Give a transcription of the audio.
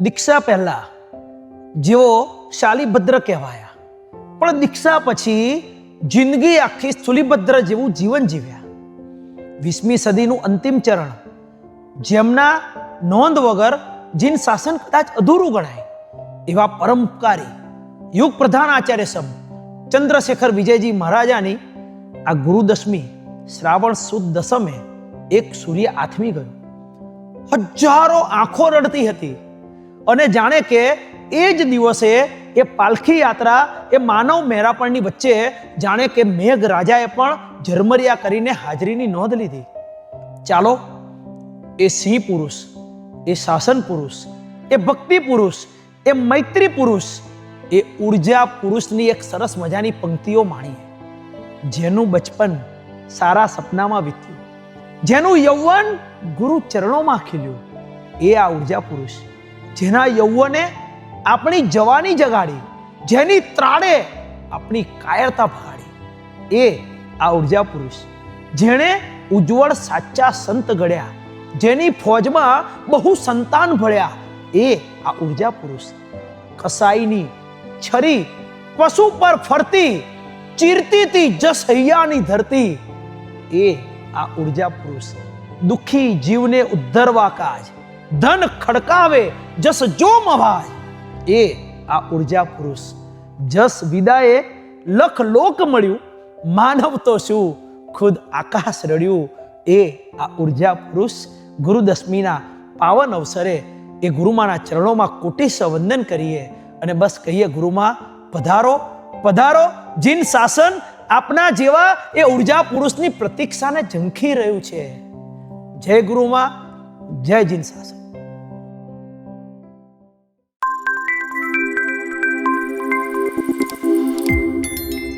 દીક્ષા પહેલા જેઓ શાલીભદ્ર કહેવાયા. પણ દીક્ષા પછી જિંદગી આખી સ્થુલીભદ્ર જેવું જીવન જીવ્યા. વીસમી સદીનું અંતિમ ચરણ, જેમના નોંધ વગર જીન શાસન કદાચ અધૂરું ગણાય, એવા પરમપકારી યુગ પ્રધાન આચાર્ય સમ ચંદ્રશેખર વિજયજી મહારાજાની આ ગુરુદશમી શ્રાવણ સુદ દસમે એક સૂર્ય આથમી ગયો. હજારો આંખો રડતી હતી. અને જાણે કે એ જ દિવસે એ પાલખી યાત્રા એ માનવ મેરાપણની વચ્ચે જાણે કે મેઘ રાજાએ પણ ઝરમરિયા કરીને હાજરીની નોંધ લીધી. ચાલો, એ સિંહ પુરુષ, એ શાસન પુરુષ, એ ભક્તિ પુરુષ, એ મૈત્રી પુરુષ, એ ઊર્જા પુરુષની એક સરસ મજાની પંક્તિઓ માણીએ. જેનું બચપન સારા સપનામાં વીત્યું. જેનું યૌવન ગુરુ ચરણોમાં ખીલ્યું. એ આ ઊર્જા પુરુષ જેના યૌવને આપણી જવાની જગાડી, જેની ત્રાડે આપણી કાયરતા ભગાડી. એ આ ઊર્જા પુરુષ, જેણે ઉજ્જવળ સાચા સંત ઘડ્યા જેની ફોજમાં બહુ સંતાન ભળ્યા, એ આ ઊર્જા પુરુષ. કસાઈની છરી પશુ પર ફરતી ચીરતી તી જસ હૈયાની ધરતી. એ આ ઊર્જા પુરુષ, દુખી જીવને ઉદ્ધરવા કાજ, ધન ખડકાવે જસ જોમ અવાજ એ આ ઊર્જા પુરુષ. જસ વિદાએ લખ લોક મળ્યું. માનવ તો શું? ખુદ આકાશ રડ્યું. એ આ ઊર્જા પુરુષ ગુરુદશમીના પાવન અવસરે એ ગુરુમાના ચરણોમાં કોટીશ વંદન કરીએ. અને બસ કહીએ ગુરુમાં, પધારો પધારો. જીન શાસન આપના જેવા એ ઊર્જા પુરુષની પ્રતીક્ષાને ઝંખી રહ્યું છે. જય ગુરુમાં, જય જીન શાસન.